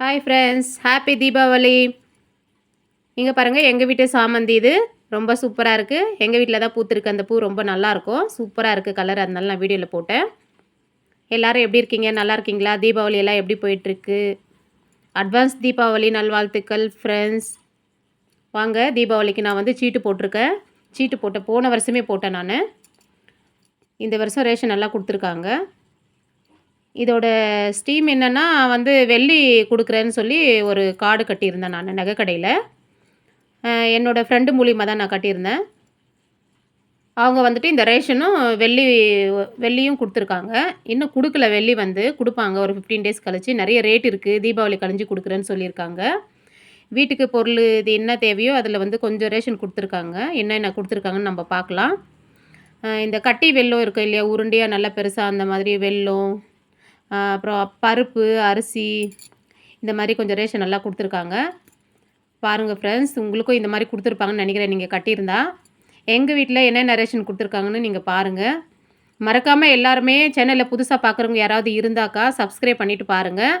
Hi friends happy Deepavali இங்கே பாருங்கள் எங்கள் வீட்டு சாமந்தி இது. ரொம்ப சூப்பராக இருக்குது எங்கள் வீட்டில் தான் பூத்துருக்கு அந்த பூ. ரொம்ப நல்லாயிருக்கும் சூப்பராக இருக்குது கலர். அதனால நான் வீடியோவில் போட்டேன். எல்லோரும் எப்படி இருக்கீங்க? நல்லா இருக்கீங்களா? தீபாவளி எல்லாம் எப்படி போயிட்டுருக்கு அட்வான்ஸ் தீபாவளி நல்வாழ்த்துக்கள் ஃப்ரெண்ட்ஸ் வாங்க தீபாவளிக்கு நான் வந்து சீட்டு போட்டிருக்கேன். சீட்டு போட்டேன் போன வருஷமே போட்டேன் நான். இந்த வருஷம் ரேஷன் நல்லா கொடுத்துருக்காங்க. இதோட ஸ்டீம் என்னென்னா வந்து வெள்ளி கொடுக்குறேன்னு சொல்லி ஒரு கார்டு கட்டியிருந்தேன் நான் நகை கடையில் என்னோடய ஃப்ரெண்டு மூலியமாக தான் நான் கட்டியிருந்தேன். அவங்க வந்துட்டு இந்த ரேஷனும் வெள்ளி வெள்ளியும் கொடுத்துருக்காங்க. இன்னும் கொடுக்கல வெள்ளி வந்து கொடுப்பாங்க. ஒரு ஃபிஃப்டீன் டேஸ் கழிச்சு நிறைய ரேட் இருக்குது தீபாவளி கழிஞ்சு கொடுக்குறேன்னு சொல்லியிருக்காங்க. வீட்டுக்கு பொருள் இது என்ன தேவையோ அதில் வந்து கொஞ்சம் ரேஷன் கொடுத்துருக்காங்க. என்னென்ன கொடுத்துருக்காங்கன்னு நம்ம பார்க்கலாம். இந்த கட்டி வெல்லம் இருக்கும் இல்லையா? உருண்டையாக நல்லா பெருசாக அந்த மாதிரி வெள்ளம் அப்புறம் பருப்பு அரிசி இந்த மாதிரி கொஞ்சம் ரேஷன் நல்லா கொடுத்துருக்காங்க. பாருங்கள் ஃப்ரெண்ட்ஸ் உங்களுக்கும் இந்த மாதிரி கொடுத்துருப்பாங்கன்னு நினைக்கிறேன். நீங்கள் கட்டியிருந்தா எங்கள் வீட்டில் என்னென்ன ரேஷன் கொடுத்துருக்காங்கன்னு நீங்கள் பாருங்கள் மறக்காமல் எல்லாருமே சேனலில் புதுசாக பார்க்குறவங்க யாராவது இருந்தாக்கா சப்ஸ்கிரைப் பண்ணிவிட்டு பாருங்கள்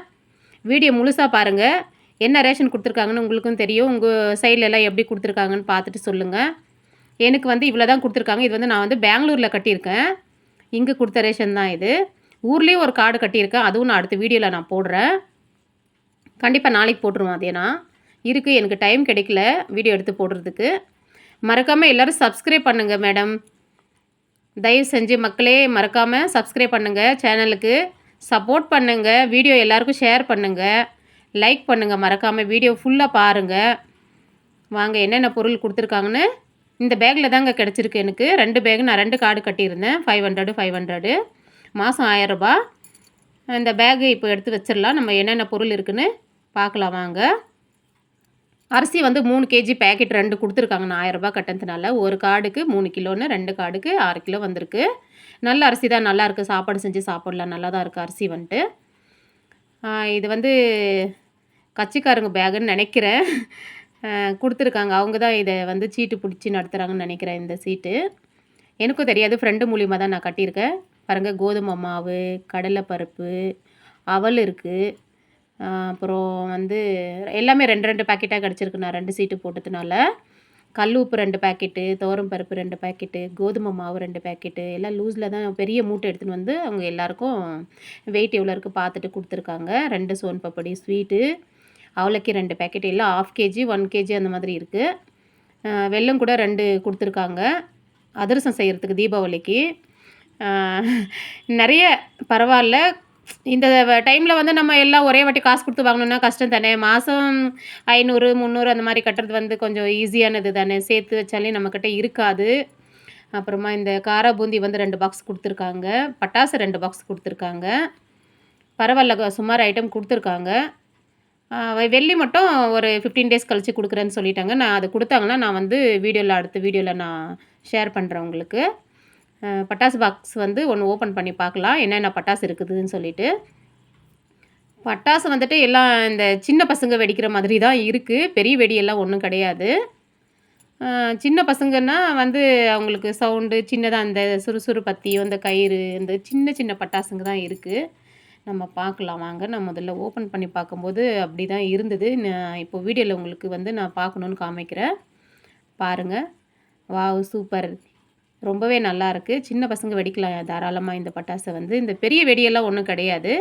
வீடியோ முழுசாக பாருங்கள் என்ன ரேஷன் கொடுத்துருக்காங்கன்னு உங்களுக்கும் தெரியும். உங்கள் சைடில் எப்படி கொடுத்துருக்காங்கன்னு பார்த்துட்டு சொல்லுங்கள் எனக்கு வந்து இவ்வளோ தான் கொடுத்துருக்காங்க. இது வந்து நான் வந்து பெங்களூரில் கட்டியிருக்கேன். இங்கே கொடுத்த ரேஷன் தான் இது. ஊர்லேயும் ஒரு கார்டு கட்டியிருக்கேன் அதுவும் நான் அடுத்த வீடியோவில் நான் போடுறேன். கண்டிப்பாக நாளைக்கு போட்டுருவோம் அதே நான் இருக்குது எனக்கு டைம் கிடைக்கல வீடியோ எடுத்து போடுறதுக்கு. மறக்காமல் எல்லோரும் சப்ஸ்கிரைப் பண்ணுங்கள் மேடம் தயவு செஞ்சு மக்களே மறக்காமல் சப்ஸ்கிரைப் பண்ணுங்கள் சேனலுக்கு சப்போர்ட் பண்ணுங்கள் வீடியோ எல்லாருக்கும் ஷேர் பண்ணுங்கள் லைக் பண்ணுங்கள் மறக்காமல் வீடியோ ஃபுல்லாக பாருங்கள் வாங்க என்னென்ன பொருள் கொடுத்துருக்காங்கன்னு. இந்த பேக்கில் தாங்க கிடச்சிருக்கு எனக்கு. ரெண்டு பேக் நான் ரெண்டு கார்டு கட்டியிருந்தேன். ஃபைவ் ஹண்ட்ரடு ஃபைவ் ஹண்ட்ரடு மாதம் ஆயரரூபா இந்த பேகு இப்போ எடுத்து வச்சிடலாம் நம்ம என்னென்ன பொருள் இருக்குதுன்னு பார்க்கலாம் வாங்க. அரிசி வந்து மூணு கேஜி பேக்கெட் ரெண்டு கொடுத்துருக்காங்க. நான் ஆயிரரூபா கட்டினதுனால ஒரு கார்டுக்கு மூணு கிலோன்னு ரெண்டு கார்டுக்கு ஆறு கிலோ வந்திருக்கு. நல்ல அரிசி தான். நல்லா இருக்குது சாப்பாடு செஞ்சு சாப்பிடலாம். நல்லா தான் இருக்குது அரிசி வந்துட்டு. இது வந்து கட்சிக்காரங்க பேகுன்னு நினைக்கிறேன். கொடுத்துருக்காங்க. அவங்க தான் இதை வந்து சீட்டு பிடிச்சி நடத்துகிறாங்கன்னு நினைக்கிறேன் இந்த சீட்டு. எனக்கும் தெரியாது. ஃப்ரெண்டு மூலியமாக தான் நான் கட்டியிருக்கேன். பாருங்கள் கோதுமை மாவு கடலைப்பருப்பு அவல் இருக்குது அப்புறம் வந்து எல்லாமே ரெண்டு ரெண்டு பேக்கெட்டாக கிடச்சிருக்கு. நான் ரெண்டு சீட்டு போட்டதுனால கல் உப்பு ரெண்டு பேக்கெட்டு துவரம் பருப்பு ரெண்டு பேக்கெட்டு கோதுமை மாவு ரெண்டு பேக்கெட்டு எல்லாம் லூஸில் தான் பெரிய மூட்டை எடுத்துன்னு வந்து அவங்க எல்லாருக்கும் வெயிட் எவ்வளோ இருக்குது பார்த்துட்டு கொடுத்துருக்காங்க. ரெண்டு சோன் பப்படி ஸ்வீட்டு அவலக்கி ரெண்டு பேக்கெட் எல்லாம் ஆஃப் கேஜி ஒன் கேஜி அந்த மாதிரி இருக்குது வெல்லம் கூட ரெண்டு கொடுத்துருக்காங்க. அதிரசம் செய்கிறதுக்கு தீபாவளிக்கு. நிறைய பரவாயில்ல. இந்த டைமில் வந்து நம்ம எல்லாம் ஒரே வாட்டி காசு கொடுத்து வாங்கணுன்னா கஷ்டம் தானே. மாதம் ஐநூறு முந்நூறு அந்த மாதிரி கட்டுறது வந்து கொஞ்சம் ஈஸியானது தானே. சேர்த்து வச்சாலே நம்மக்கிட்ட இருக்காது. அப்புறமா இந்த காரா பூந்தி வந்து ரெண்டு பாக்ஸ் கொடுத்துருக்காங்க. பட்டாசு ரெண்டு பாக்ஸ் கொடுத்துருக்காங்க. பரவாயில்ல சுமார் ஐட்டம் கொடுத்துருக்காங்க. வெள்ளி மட்டும் ஒரு ஃபிஃப்டீன் டேஸ் கழித்து கொடுக்குறேன்னு சொல்லிட்டாங்க. நான் அது கொடுத்தாங்கன்னா நான் வந்து வீடியோவில் அடுத்த வீடியோவில் நான் ஷேர் பண்ணுறேன் உங்களுக்கு. பட்டாசு பாக்ஸ் வந்து ஒன்று ஓப்பன் பண்ணி பார்க்கலாம். என்னென்ன பட்டாசு இருக்குதுன்னு சொல்லிட்டு. பட்டாசு வந்துட்டு எல்லாம் இந்த சின்ன பசங்க வெடிக்கிற மாதிரி தான் இருக்குது பெரிய வெடியெல்லாம் ஒன்றும் கிடையாது. சின்ன பசங்கன்னா வந்து அவங்களுக்கு சவுண்டு சின்னதாக அந்த சுறுசுறு பத்தியும் இந்த கயிறு இந்த சின்ன சின்ன பட்டாசுங்க தான் இருக்குது நம்ம பார்க்கலாம். வாங்க நான் முதல்ல ஓப்பன் பண்ணி பார்க்கும்போது அப்படி தான் இருந்தது. நான் இப்போ வீடியோவில் உங்களுக்கு வந்து நான் பார்க்கணுன்னு காமிக்கிறேன். பாருங்கள் வாவ் சூப்பர் ரொம்பவே நல்லா இருக்குது சின்ன பசங்க வெடிக்கலாம் தாராளமாக இந்த பட்டாசை வந்து. இந்த பெரிய வெடியெல்லாம் ஒன்றும் கிடையாது.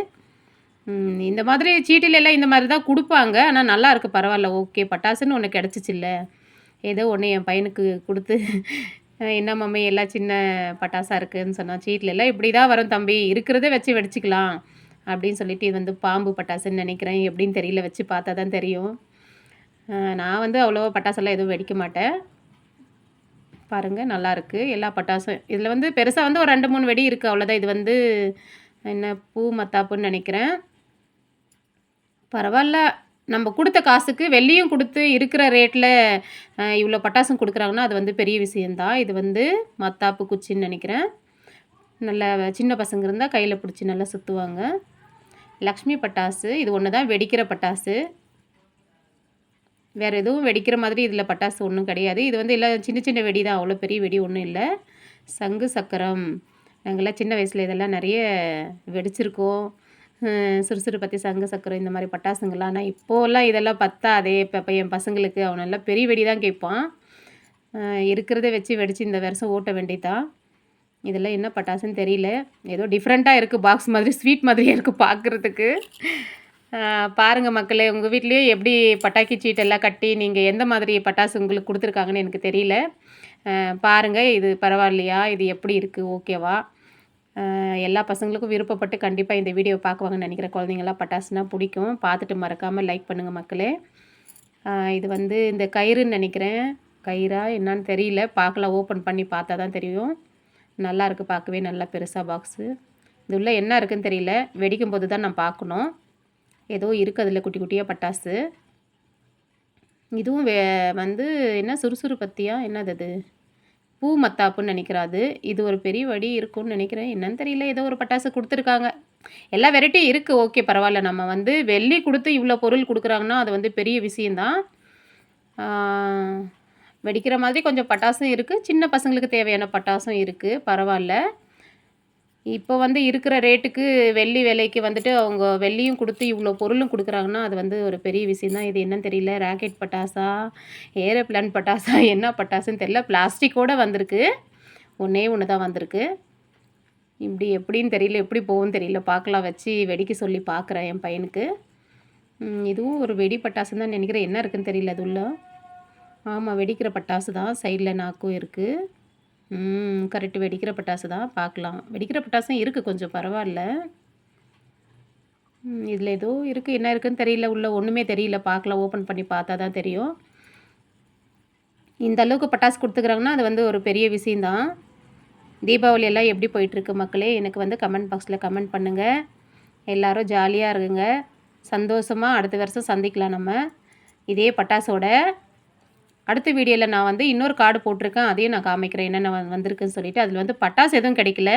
இந்த மாதிரி சீட்டிலெல்லாம் இந்த மாதிரி தான் கொடுப்பாங்க. ஆனால் நல்லா இருக்குது பரவாயில்ல. ஓகே பட்டாசுன்னு ஒன்று கிடச்சிச்சில்ல ஏதோ ஒன்று என் பையனுக்கு கொடுத்து. என்ன மம்மி எல்லாம் சின்ன பட்டாசாக இருக்குதுன்னு சொன்னான். சீட்லெல்லாம் இப்படி தான் வரும் தம்பி. இருக்கிறதே வச்சு வெடிச்சிக்கலாம் அப்படின்னு சொல்லிட்டு இது வந்து பாம்பு பட்டாசுன்னு நினைக்கிறேன். எப்படின்னு தெரியல வச்சு பார்த்தா தான் தெரியும். நான் வந்து அவ்வளோவா பட்டாசெல்லாம் எதுவும் வெடிக்க மாட்டேன். பாருங்கள் நல்லாயிருக்கு எல்லா பட்டாசும். இதில் வந்து பெருசாக வந்து ஒரு ரெண்டு மூணு வெடி இருக்குது அவ்வளோதான் இது வந்து என்ன பூ மத்தாப்புன்னு நினைக்கிறேன். பரவாயில்ல. நம்ம கொடுத்த காசுக்கு வெள்ளியும் கொடுத்து இருக்கிற ரேட்டில் இவ்வளோ பட்டாசும் கொடுக்குறாங்கன்னா அது வந்து பெரிய விஷயந்தான் இது வந்து மத்தாப்பு குச்சின்னு நினைக்கிறேன். நல்ல சின்ன பசங்க இருந்தால் கையில் பிடிச்சி நல்லா சுற்றுவாங்க லக்ஷ்மி பட்டாசு. இது ஒன்று தான் வெடிக்கிற பட்டாசு. வேறு எதுவும் வெடிக்கிற மாதிரி இதில் பட்டாசு ஒன்றும் கிடையாது. இது வந்து எல்லாம் சின்ன சின்ன வெடி தான் அவ்வளோ பெரிய வெடி ஒன்றும் இல்லை. சங்கு சக்கரம். நாங்கள்லாம் சின்ன வயசில் இதெல்லாம் நிறைய வெடிச்சிருக்கோம். சுறுசுறு சுறுசுறுப்பத்தி சங்கு சக்கரம் இந்த மாதிரி பட்டாசுங்கள்லாம். ஆனால் இப்போலாம் இதெல்லாம் பத்தாதே. இப்போ இப்போ என் பசங்களுக்கு அவனெல்லாம் பெரிய வெடி தான் கேட்பான் இருக்கிறத வச்சு வெடித்து இந்த வருஷம் ஓட்ட வேண்டியதான் இதெல்லாம் என்ன பட்டாசுன்னு தெரியல. ஏதோ டிஃப்ரெண்ட்டாக இருக்குது பாக்ஸ் மாதிரி ஸ்வீட் மாதிரியே இருக்குது பார்க்குறதுக்கு பாருங்கள் மக்களே உங்கள் வீட்லேயும் எப்படி பட்டாக்கி சீட்டெல்லாம் கட்டி நீங்கள் எந்த மாதிரி பட்டாசு உங்களுக்கு கொடுத்துருக்காங்கன்னு எனக்கு தெரியல. பாருங்கள் இது பரவாயில்லையா? இது எப்படி இருக்குது ஓகேவா? எல்லா பசங்களுக்கும் விருப்பப்பட்டு கண்டிப்பாக இந்த வீடியோ பார்க்குவாங்கன்னு நினைக்கிறேன். குழந்தைங்களாம் பட்டாசுனா பிடிக்கும். பார்த்துட்டு மறக்காமல் லைக் பண்ணுங்கள் மக்களே. இது வந்து இந்த கயிறுன்னு நினைக்கிறேன். கயிறா என்னான்னு தெரியல. பார்க்கலாம் ஓப்பன் பண்ணி பார்த்தா தான் தெரியும். நல்லா இருக்குது பார்க்கவே நல்லா பெருசாக பாக்ஸு இது உள்ள என்ன இருக்குன்னு தெரியல. வெடிக்கும் போது தான் நான் பார்க்கணும். ஏதோ இருக்குது அதில் குட்டி குட்டியாக பட்டாசு. இதுவும் வே வந்து என்ன சுறுசுறுப்பத்தியா? என்னது அது? பூ மத்தாப்புன்னு நினைக்கிறாது இது ஒரு பெரிய வடி இருக்கும்னு நினைக்கிறேன். என்னன்னு தெரியல. ஏதோ ஒரு பட்டாசு கொடுத்துருக்காங்க. எல்லா வெரைட்டியும் இருக்குது ஓகே பரவாயில்ல. நம்ம வந்து வெள்ளி கொடுத்து இவ்வளோ பொருள் கொடுக்குறாங்கன்னா அது வந்து பெரிய விஷயந்தான் வெடிக்கிற மாதிரி கொஞ்சம் பட்டாசும் இருக்குது சின்ன பசங்களுக்கு தேவையான பட்டாசும் இருக்குது பரவாயில்ல. இப்போ வந்து இருக்கிற ரேட்டுக்கு வெள்ளி விலைக்கு வந்துட்டு அவங்க வெள்ளியும் கொடுத்து இவ்வளோ பொருளும் கொடுக்குறாங்கன்னா அது வந்து ஒரு பெரிய விஷயம் தான் இது என்னன்னு தெரியல. ராக்கெட் பட்டாசா ஏரோப்ளான் பட்டாசா என்ன பட்டாசுன்னு தெரியல. பிளாஸ்டிக்கோடு வந்திருக்கு. ஒன்றே ஒன்று தான் வந்திருக்கு. இப்படி எப்படின்னு தெரியல. எப்படி போகும் தெரியல. பார்க்கலாம். வச்சு வெடிக்க சொல்லி பார்க்குறேன் என் பையனுக்கு. இதுவும் ஒரு வெடி பட்டாசு தான் நினைக்கிறேன். என்ன இருக்குன்னு தெரியல. அது உள்ள. ஆமாம் வெடிக்கிற பட்டாசு தான் சைடில் நாக்கும் இருக்குது கரெக்டு. வெடிக்கிற பட்டாசு தான் பார்க்கலாம். வெடிக்கிற பட்டாசும் இருக்குது கொஞ்சம் பரவாயில்ல. இதில் ஏதோ இருக்குது என்ன இருக்குதுன்னு தெரியல. உள்ள ஒன்றுமே தெரியல. பார்க்கலாம். ஓப்பன் பண்ணி பார்த்தா தான் தெரியும். இந்த அளவுக்கு பட்டாசு கொடுத்துக்கிறாங்கன்னா அது வந்து ஒரு பெரிய விஷயந்தான் தீபாவளி எல்லாம் எப்படி போயிட்டுருக்கு மக்களே? எனக்கு வந்து கமெண்ட் பாக்ஸில் கமெண்ட் பண்ணுங்கள் எல்லாரும் ஜாலியாக இருங்க. சந்தோஷமாக அடுத்த வருஷம் சந்திக்கலாம் நம்ம. இதே பட்டாசோட அடுத்த வீடியோவில் நான் வந்து இன்னொரு கார்டு போட்டிருக்கேன். அதையும் நான் காமிக்கிறேன். என்னென்ன வந்திருக்குன்னு சொல்லிட்டு. அதில் வந்து பட்டாசு எதுவும் கிடைக்கல.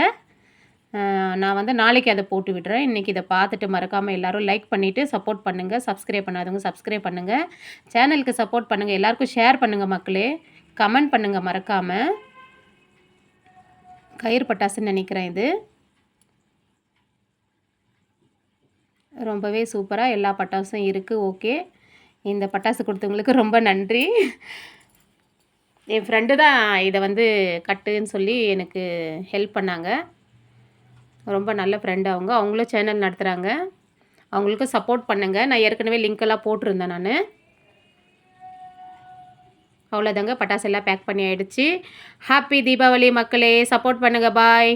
நான் வந்து நாளைக்கு அதை போட்டு விடுறேன். இன்றைக்கி இதை பார்த்துட்டு மறக்காமல் எல்லோரும் லைக் பண்ணிவிட்டு சப்போர்ட் பண்ணுங்கள் சப்ஸ்கிரைப் பண்ணாதவங்க சப்ஸ்கிரைப் பண்ணுங்கள் சேனலுக்கு சப்போர்ட் பண்ணுங்கள் எல்லாருக்கும் ஷேர் பண்ணுங்கள் மக்களே. கமெண்ட் பண்ணுங்கள் மறக்காமல் கயிறு பட்டாசுன்னு நினைக்கிறேன் இது. ரொம்பவே சூப்பராக எல்லா பட்டாசும் இருக்குது ஓகே இந்த பட்டாசு கொடுத்தவங்களுக்கு ரொம்ப நன்றி. என் ஃப்ரெண்டு தான் இதை வந்து கட்டுன்னு சொல்லி எனக்கு ஹெல்ப் பண்ணாங்க. ரொம்ப நல்ல ஃப்ரெண்டு அவங்க. அவங்களும் சேனல் நடத்துகிறாங்க அவங்களுக்கும் சப்போர்ட் பண்ணுங்கள் நான் ஏற்கனவே லிங்க் எல்லாம் போட்டிருந்தேன் நான். அவ்வளோதாங்க பட்டாசு எல்லாம் பேக் பண்ணி ஆகிடுச்சி ஹாப்பி தீபாவளி மக்களே. சப்போர்ட் பண்ணுங்கள் பாய்